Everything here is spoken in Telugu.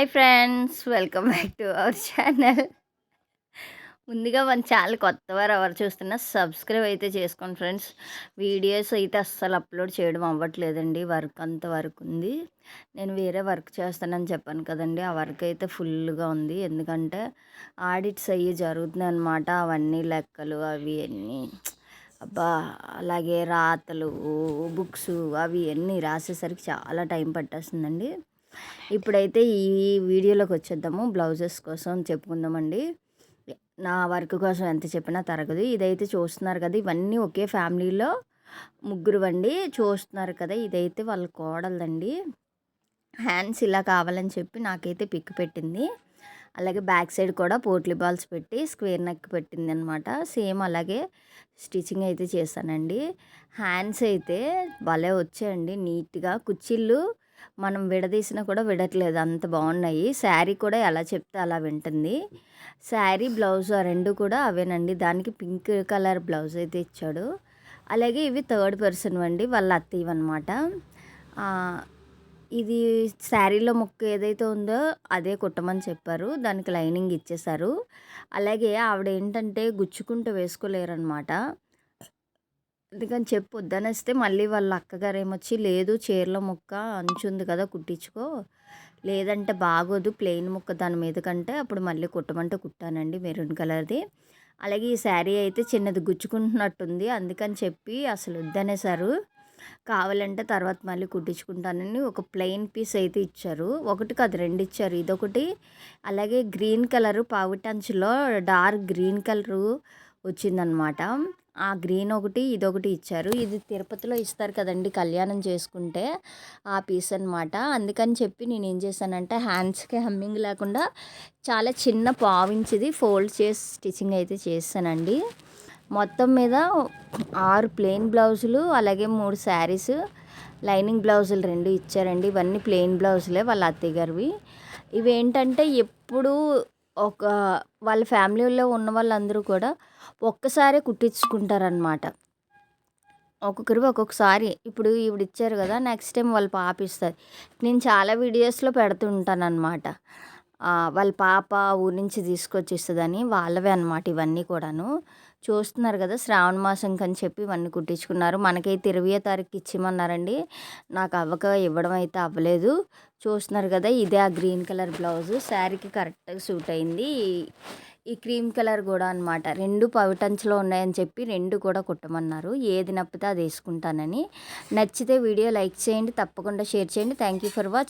Hi friends welcome back to our channel. ముందుగా మన ఛానల్ కొత్త వారు ఎవరు చూస్తున్నా సబ్స్క్రైబ్ అయితే చేసుకోండి ఫ్రెండ్స్. వీడియోస్ అయితే అస్సలు అప్లోడ్ చేయడం అవ్వట్లేదండి వర్క్ అంత వర్క్ ఉంది. నేను వేరే వర్క్ చేస్తానని చెప్పాను కదండి ఆ వర్క్ అయితే ఫుల్గా ఉంది. ఎందుకంటే ఆడిట్స్ అయ్యి జరుగుతున్నాయి అనమాట అవన్నీ లెక్కలు అవి అన్నీ. అబ్బా అలాగే రాతలు బుక్స్ అవి అన్నీ రాసేసరికి చాలా టైం పట్టేస్తుందండి. ఇప్పుడైతే ఈ వీడియోలోకి వచ్చేద్దాము. బ్లౌజెస్ కోసం చెప్పుకుందామండి. నా వర్క్ కోసం ఎంత చెప్పినా తరగదు. ఇదైతే చూస్తున్నారు కదా ఇవన్నీ ఒకే ఫ్యామిలీలో ముగ్గురు అండి చూస్తున్నారు కదా ఇదైతే వాళ్ళ కోడలండి హ్యాండ్స్ ఇలా కావాలని చెప్పి నాకైతే పిక్ పెట్టింది. అలాగే బ్యాక్ సైడ్ కూడా పోట్లీ బాల్స్ పెట్టి స్క్వేర్ నెక్ పెట్టింది అనమాట సేమ్ అలాగే స్టిచ్చింగ్ అయితే చేశానండి. హ్యాండ్స్ అయితే భలే వచ్చాయండి నీట్గా కుచ్చిళ్ళు మనం విడదీసినా కూడా విడట్లేదు. అంత బాగున్నాయి. శారీ కూడా ఎలా చెప్తే అలా వింటుంది. శారీ బ్లౌజ్ ఆ రెండు కూడా అవేనండి. దానికి పింక్ కలర్ బ్లౌజ్ అయితే ఇచ్చాడు. అలాగే ఇవి థర్డ్ పర్సన్ అండి వాళ్ళ అత్తయ్య అనమాట ఇది శారీలో ముక్క ఏదైతే ఉందో అదే కుట్టమని చెప్పారు. దానికి లైనింగ్ ఇచ్చేశారు. అలాగే ఆవిడ ఏంటంటే గుచ్చుకుంటూ వేసుకోలేరు అనమాట అందుకని చెప్పొద్దు వద్దనేస్తే మళ్ళీ వాళ్ళ అక్కగారు ఏమొచ్చి లేదు చీరల ముక్క అంచుంది కదా కుట్టించుకో. లేదంటే బాగోదు ప్లెయిన్ ముక్క దాని మీద కంటే అప్పుడు మళ్ళీ కుట్టమంటే కుట్టానండి మెరూన్ కలర్ది. అలాగే ఈ శారీ అయితే చిన్నది గుచ్చుకుంటున్నట్టుంది అందుకని చెప్పి అసలు వద్దనేసారు. కావాలంటే తర్వాత మళ్ళీ కుట్టించుకుంటానని ఒక ప్లెయిన్ పీస్ అయితే ఇచ్చారు. ఒకటి కాదు రెండు ఇచ్చారు. ఇదొకటి. అలాగే గ్రీన్ కలరు పావుటంచులో డార్క్ గ్రీన్ కలరు వచ్చిందనమాట. ఆ గ్రీన్ ఒకటి ఇదొకటి ఇచ్చారు. ఇది తిరుపతిలో ఇస్తారు కదండి కళ్యాణం చేసుకుంటే ఆ పీస్ అనమాట అందుకని చెప్పి నేను ఏం చేశానంటే హ్యాండ్స్కి హమ్మింగ్ లేకుండా చాలా చిన్న పావించిది ఫోల్డ్ చేసి స్టిచ్చింగ్ అయితే చేస్తానండి మొత్తం మీద ఆరు ప్లెయిన్ బ్లౌజులు అలాగే మూడు శారీస్ లైనింగ్ బ్లౌజులు రెండు ఇచ్చారండి. ఇవన్నీ ప్లెయిన్ బ్లౌజులే వాళ్ళ అత్తయ్య గారివి. ఇవేంటంటే ఎప్పుడు ఒక వాళ్ళ ఫ్యామిలీలో ఉన్న వాళ్ళందరూ కూడా ఒక్కసారే కుట్టించుకుంటారనమాట ఒక్కొక్కరు ఒక్కొక్కసారి. ఇప్పుడు ఈవిడ ఇచ్చారు కదా నెక్స్ట్ టైం వాళ్ళు పాప ఇస్తారు నేను చాలా వీడియోస్లో పెడుతుంటాను అనమాట వాళ్ళ పాప ఊరి నుంచి తీసుకొచ్చి ఇస్తుందని వాళ్ళవే అనమాట ఇవన్నీ కూడాను. చూస్తున్నారు కదా శ్రావణ మాసం కని చెప్పి ఇవన్నీ కుట్టించుకున్నారు. మనకైతే ఇరవయో తారీఖు ఇచ్చిమన్నారండి. నాకు అవ్వక ఇవ్వడం అయితే అవ్వలేదు. చూస్తున్నారు కదా ఇదే ఆ గ్రీన్ కలర్ బ్లౌజ్. శారీకి కరెక్ట్గా సూట్ అయింది. ఈ క్రీమ్ కలర్ కూడా అనమాట రెండు పవిటంచులో ఉన్నాయని చెప్పి రెండు కూడా కుట్టమన్నారు. ఏది నప్పితే అది వేసుకుంటానని. నచ్చితే వీడియో లైక్ చేయండి తప్పకుండా షేర్ చేయండి. Thank you for watch.